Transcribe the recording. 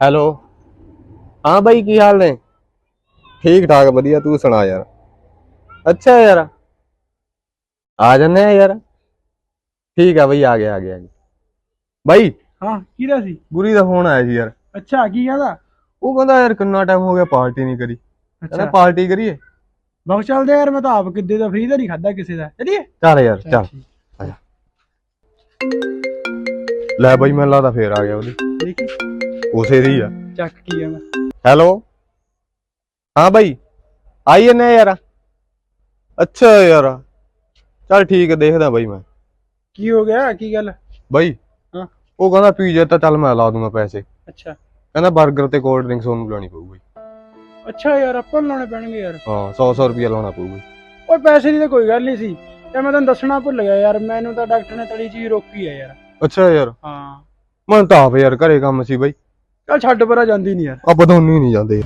Hello. ਹਾਂ ਬਾਈ ਕੀ ਹਾਲ ਨੇ? ਠੀਕ ਠਾਕ ਵਧੀਆ ਤੂੰ ਸੁਣਾ ਯਾਰ। ਅੱਛਾ ਯਾਰ। ਆ ਜੰਨੇ ਆ ਯਾਰ। ਠੀਕ ਆ ਬਈ ਆ ਗਿਆ ਆ ਗਿਆ। ਬਾਈ। ਹਾਂ ਕਿਹਦਾ ਸੀ? ਗੁਰੀ ਦਾ ਫੋਨ ਆਇਆ ਸੀ ਯਾਰ। ਅੱਛਾ ਕੀ ਕਹਿੰਦਾ? ਉਹ ਕਹਿੰਦਾ ਯਾਰ ਕਿੰਨਾ ਟਾਈਮ ਹੋ ਗਿਆ ਪਾਰਟੀ ਨਹੀਂ ਕਰੀ। ਕਹਿੰਦਾ ਅੱਛਾ ਪਾਰਟੀ ਕਰੀਏ। ਬਹੁਤ ਚੱਲਦੇ ਯਾਰ ਮੈਂ ਤਾਂ ਆਪ ਕਿੱਦੇ ਦਾ ਫ੍ਰੀ ਦਾ ਨਹੀਂ ਖਾਦਾ ਕਿਸੇ ਦਾ। ਚਲੀਏ? ਚੱਲ ਯਾਰ ਚੱਲ ਲੈ ਬਾਈ ਮੈਨੂੰ ਲੱਗਦਾ ਫੇਰ ਆ ਗਿਆ ਉਹਦੀ। ਦੇਖੀ ਉਸੇ ਦੀ ਆ। ਚੱਕ ਕੀ ਆ ਮੈਂ। ਹੈਲੋ? ਹਾਂ ਬਾਈ ਆਈ ਜੰਨੇ ਯਾਰ। ਅੱਛਾ ਯਾਰ। ਚੱਲ ਠੀਕ ਹੈ ਦੇਖਦਾ ਬਾਈ ਮੈਂ। ਕੀ ਹੋ ਗਿਆ? ਕੀ ਗੱਲ? ਬਾਈ ਹਾਂ। ਉਹ ਕਹਿੰਦਾ ਪੀਜੇ ਤਾਂ ਚੱਲ ਮੈਂ ਲਾ ਦੂੰਗਾ ਪੈਸੇ। ਅੱਛਾ। ਕਹਿੰਦਾ 버ਗਰ ਤੇ ਕੋਲਡ ਡਰਿੰਕਸ ਉਹਨੂੰ ਲਾਉਣੀ ਪਊਗੀ ਅੱਛਾ ਯਾਰ ਆਪਾਂ ਨੂੰ ਲਾਉਣੇ ਪੈਣਗੇ ਯਾਰ। ਹਾਂ 100 100 ਰੁਪਏ ਲਾਉਣਾ ਪਊਗਾ ਓਏ ਪੈਸੇ ਦੀ ਤਾਂ ਕੋਈ ਗੱਲ ਨਹੀਂ ਸੀ। ਤੇ ਮੈਂ ਤੈਨੂੰ ਦੱਸਣਾ ਭੁੱਲ ਗਿਆ ਯਾਰ ਮੈਨੂੰ ਤਾਂ ਡਾਕਟਰ ਨੇ ਤਲੀ ਚੀਜ਼ ਰੋਕੀ ਹੈ ਯਾਰ। ਅੱਛਾ ਯਾਰ। ਹਾਂ। ਮਨ ਤਾਂ ਆਪ ਯਾਰ ਘਰੇ ਕੰਮ ਸੀ ਬਾਈ। ਚੱਲ ਛੱਡ ਪਰਾਂ ਜਾਂਦੀ ਨਹੀਂ ਯਾਰ। ਆਪਾਂ ਦੋਨੋਂ ਹੀ ਨਹੀਂ ਜਾਂਦੇ।